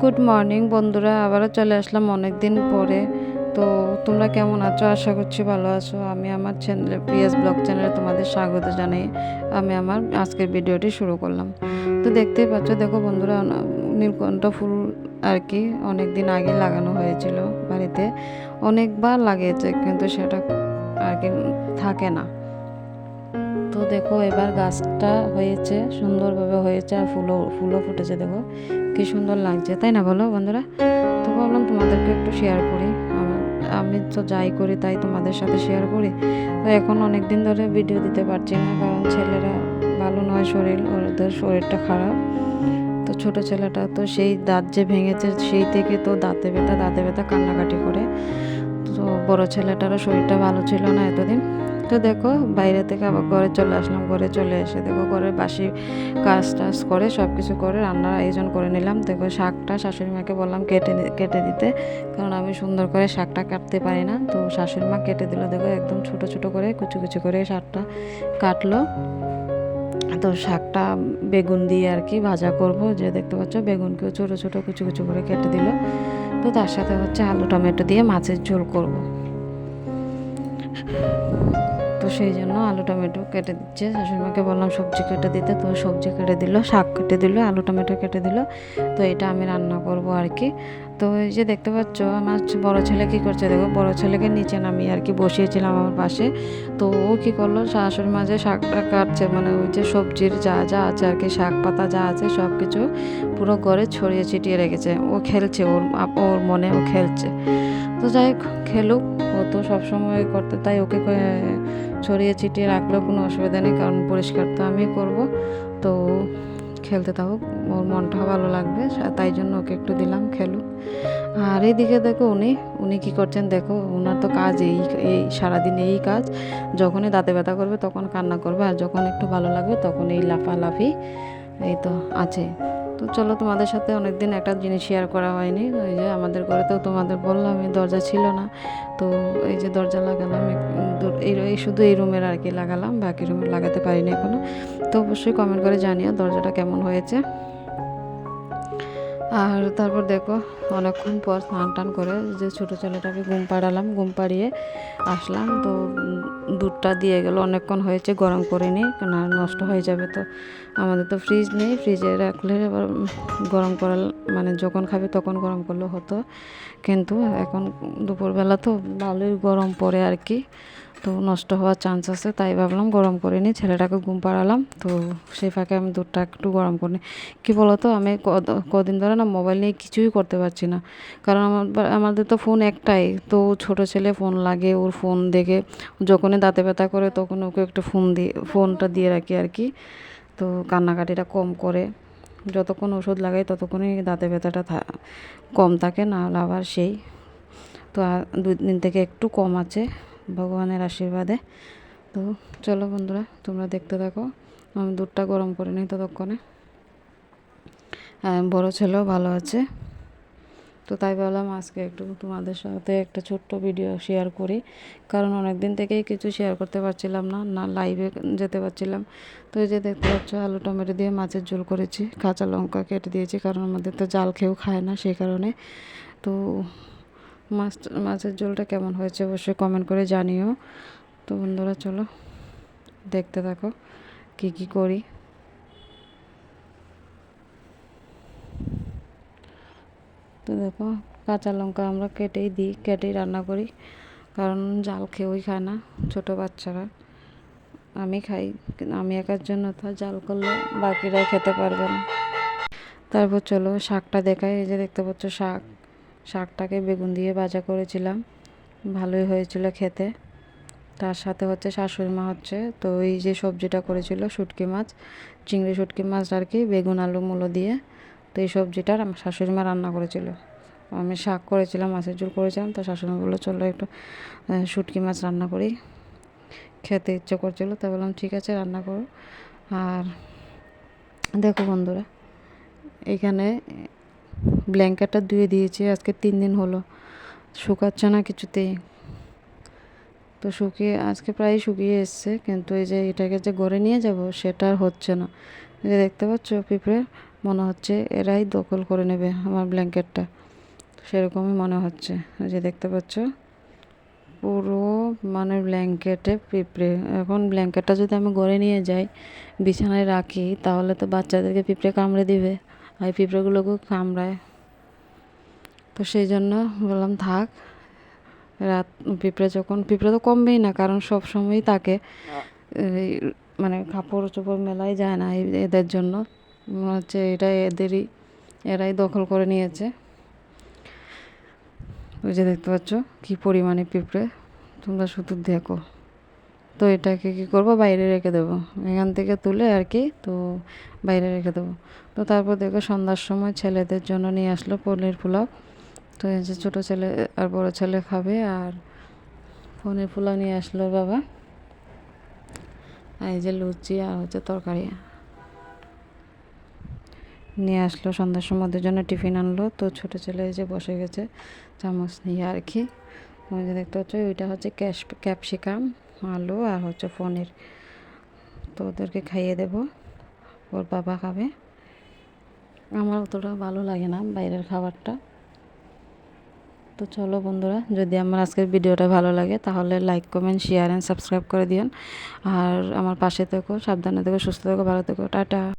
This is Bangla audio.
গুড মর্নিং বন্ধুরা। আবারও চলে আসলাম অনেক দিন পরে। তো তোমরা কেমন আছো? আশা করছি ভালো আছো। আমি আমার চ্যানেলে পিএস ব্লগ চ্যানেলে তোমাদের স্বাগত জানাই। আমি আমার আজকের ভিডিওটি শুরু করলাম। তো দেখতেই পাচ্ছ, দেখো বন্ধুরা নীলকণ্ঠ ফুল আর কি অনেক দিন আগে লাগানো হয়েছিল বাড়িতে। অনেকবার লাগিয়েছে, কিন্তু সেটা আর কি থাকে না। দেখো, এবার গাছটা হয়েছে, সুন্দরভাবে হয়েছে আর ফুলও ফুলও ফুটেছে দেখো। কি সুন্দর লাগছে, তাই না বলো বন্ধুরা? তো ভাবলাম তোমাদেরকে একটু শেয়ার করি। আমি তো যাই করি, তাই তোমাদের সাথে শেয়ার করি। তো এখন অনেক দিন ধরে ভিডিও দিতে পারছি না, কারণ ছেলেরা ভালো নয় শরীর, ওদের শরীরটা খারাপ। তো ছোট ছেলেটা তো সেই দাঁত যে ভেঙেছে, সেই থেকে তো দাঁতে ব্যথা দাঁতে ব্যথা কান্নাকাটি করে। তো বড় ছেলেটারও শরীরটা ভালো ছিল না এতদিন। তো দেখো, বাইরে থেকে আবার ঘরে চলে আসলাম, ঘরে চলে এসে দেখো ঘরের বাসি কাজ টাজ করে সব কিছু করে, রান্নার আয়োজন করে নিলাম। দেখো শাকটা শাশুড়ি মাকে বললাম কেটে কেটে দিতে, কারণ আমি সুন্দর করে শাকটা কাটতে পারি না। তো শাশুড়ি মা কেটে দিল, দেখো একদম ছোট ছোট করে, কুচু কুচু করে শাকটা কাটলো। তো শাকটা বেগুন দিয়ে আর কি ভাজা করব, যে দেখতে পাচ্ছ বেগুনকেও ছোটো ছোটো, কুচু কুচু করে কেটে দিল। তো তার সাথে হচ্ছে আলু, টমেটো দিয়ে মাছের ঝোল করব। তো সেই জন্য আলু টমেটো কেটে দিচ্ছে। শাশুড়িমাকে বললাম, সবজি কেটে দিতে। তো সবজি কেটে দিল, শাক কেটে দিল আলু টমেটো কেটে দিল। তো এটা আমি রান্না করব আর কি। তো এই যে দেখতে পাচ্ছ, আমার বড় ছেলে কি করছে দেখো, বড় ছেলেকে নিচে নামি আর কি বসিয়েছিলাম আমার পাশে। তো ও কি করল, শাশুড়ি মাঝে শাকটা কাটছে মানে ওই যে সবজির যা যা আছে আর কি, শাক পাতা যা আছে সব কিছু পুরো ঘরে ছড়িয়ে ছিটিয়ে রেখেছে। ও খেলছে, ওর ওর মনে ও খেলছে। তো যাই খেলুক, ও তো সবসময় করতে, তাই ওকে ছড়িয়ে ছিটিয়ে রাখলেও কোনো অসুবিধা নেই, কারণ পরিষ্কার তো আমি করব। তো খেলতে থাকুক ওর মনটা ভালো লাগবে তাই জন্য ওকে একটু দিলাম খেলুক। আর এইদিকে দেখো উনি উনি কী করছেন দেখো ওনার তো কাজ এই এই সারাদিন এই কাজ, যখনই দাঁতে ব্যথা করবে তখন কান্না করবে, আর যখন একটু ভালো লাগবে তখন এই লাফালাফি, এই তো আছে। তো চলো তোমাদের সাথে অনেকদিন একটা জিনিস শেয়ার করা হয়নি। ওই যে আমাদের ঘরে তো তোমাদের বললাম, এই দরজা ছিল না। তো এই যে দরজা লাগালাম এই শুধু এই রুমের আর কি লাগালাম, বাকি রুমে লাগাতে পারিনি এখনও। তো অবশ্যই কমেন্ট করে জানিও দরজাটা কেমন হয়েছে। আর তারপর দেখো, অনেকক্ষণ পর স্নান টান করে যে ছোটো ছেলেটাকে ঘুম পাড়ালাম, ঘুম পাড়িয়ে আসলাম। তো দুধটা দিয়ে গেল, অনেকক্ষণ হয়েছে, গরম করে নিই না নষ্ট হয়ে যাবে তো। আমাদের তো ফ্রিজ নেই ফ্রিজে রাখলে আবার গরম করাল মানে যখন খাবে তখন গরম করলে হতো। কিন্তু এখন দুপুরবেলা তো ভালোই গরম পড়ে আর কি। তো নষ্ট হওয়ার চান্স আছে, তাই ভাবলাম গরম করিনি ছেলেটাকে ঘুম পাড়ালাম। তো সেই ফাঁকে আমি দুধটা একটু গরম করে নিই। কী বলতো, আমি কদ- কদিন ধরে না মোবাইল নিয়ে কিছুই করতে পারছি না। কারণ আমার আমাদের তো ফোন একটাই, তো ছোট ছেলে ফোন লাগে, ওর ফোন দেখে যখনই দাঁতে ব্যথা করে তখন ওকে একটু ফোন দিয়ে ফোনটা দিয়ে রাখি আর কি। তো কান্নাকাটিটা কম করে, যতক্ষণ ওষুধ লাগাই ততক্ষণই দাঁতে ব্যথাটা কম থাকে, না আবার সেই। তো দুই দিন থেকে একটু কম আছে। ভগবানের আশীর্বাদে। তো চলো বন্ধুরা, তোমরা দেখতে থাকো। আমি দুধটা গরম করে নিই ততক্ষণে। বড়ো ছেলেও ভালো আছে। তো তাই ভাবলাম আজকে একটু তোমাদের সাথে একটা ছোট্ট ভিডিও শেয়ার করি। কারণ অনেক দিন থেকেই কিছু শেয়ার করতে পারছিলাম না না লাইভে যেতে পারছিলাম। তো এই যে দেখতে পাচ্ছ, আলু টমেটো দিয়ে মাছের ঝোল করেছি। কাঁচা লঙ্কা কেটে দিয়েছি, কারণ আমাদের তো জাল খেয়েও খায় না সেই কারণে। তো মাছ, মাছের ঝোলটা কেমন হয়েছে অবশ্যই কমেন্ট করে জানিও। তো বন্ধুরা, চলো দেখতে থাকো কী কী করি। তো দেখো, কাঁচা লঙ্কা আমরা কেটেই দিই, কেটেই রান্না করি। কারণ জাল খেয়েই খায় না, ছোটো বাচ্চারা। আমি খাই আমি একার জন্য তো জাল করলে বাকিরা খেতে পারবে না। তারপর চলো শাকটা দেখাই, এই যে দেখতে পাচ্ছ শাক। শাকটাকে বেগুন দিয়ে ভাজা করেছিলাম। ভালোই হয়েছিল খেতে। তার সাথে হচ্ছে শাশুড়ি মা হচ্ছে, তো এই যে সবজিটা করেছিল, শুটকি মাছ, চিংড়ি শুটকি মাছ আর কি, বেগুন, আলু, মূলো দিয়ে, তো এই সবজিটার আমার শাশুড়ি মা রান্না করেছিল। আমি শাক করেছিলাম, মাছের ঝোল করেছিলাম, তো শাশুড়ি মা বলল, চলো একটু শুটকি মাছ রান্না করি। খেতে ইচ্ছে করছিল তাই বললাম, ঠিক আছে, রান্না করো। আর দেখো বন্ধুরা, এখানে ব্ল্যাঙ্কেটটা ধুয়ে দিয়েছি, আজকে তিন দিন হলো। শুকাচ্ছে না কিছুতেই। তো শুকিয়ে, আজকে প্রায় শুকিয়ে এসছে, কিন্তু এই যে এটাকে যে গড়ে নিয়ে যাব, সেটা আর হচ্ছে না। যে দেখতে পাচ্ছ, পিঁপড়ে, মনে হচ্ছে এরাই দখল করে নেবে আমার ব্ল্যাঙ্কেটটা। সেরকমই মনে হচ্ছে। যে দেখতে পাচ্ছ, পুরো মানে ব্ল্যাঙ্কেটে পিঁপড়ে। এখন ব্ল্যাঙ্কেটটা যদি আমি গড়ে নিয়ে যাই, বিছানায় রাখি, তাহলে তো বাচ্চাদেরকে পিঁপড়ে কামড়ে দিবে। আর পিঁপড়েগুলোকেও কামড়ায়। তো সেই জন্য বললাম থাক। রাত পিঁপড়ে যখন পিঁপড়ে তো কমবেই না কারণ সব সময়ই থাকে। এই মানে কাপড় চোপড় মেলাই যায় না এই- এদের জন্য। মনে হচ্ছে এটা এদেরই এরাই দখল করে নিয়েছে। ওই যে দেখতে পাচ্ছ কি পরিমাণে পিঁপড়ে। তোমরা শুধু দেখো। তো এটাকে কি করব? বাইরে রেখে দেবো। এখান থেকে তুলে আর কি তো বাইরে রেখে দেবো। তো তারপর দেখো সন্ধ্যার সময় ছেলেদের জন্য নিয়ে আসলো পনির পোলাও। তো এই যে ছোটো ছেলে আর বড় ছেলে খাবে আর পনির পোলাও নিয়ে আসলো বাবা। আর এই যে লুচি আর হচ্ছে তরকারি। নিয়ে আসলো সন্ধ্যার সময় জন্য টিফিন আনলো। তো ছোটো ছেলে যে বসে গেছে চামচ নিয়ে আর কি। ওই যে দেখতে পাচ্ছ, ওইটা হচ্ছে ক্যাশ, ক্যাপসিকাম, আলু আর হচ্ছে পনির। তো ওদেরকে খাইয়ে দেব, ওর বাবা খাবে। আমার অতটা ভালো লাগে না বাইরের খাবারটা। তো চলো বন্ধুরা, যদি আমার আজকের ভিডিওটা ভালো লাগে তাহলে like comment share and subscribe করে দিন আর আমার পাশে থেকো, সাবধানে থেকো, সুস্থ থেকো, ভালো থেকো, টাটা।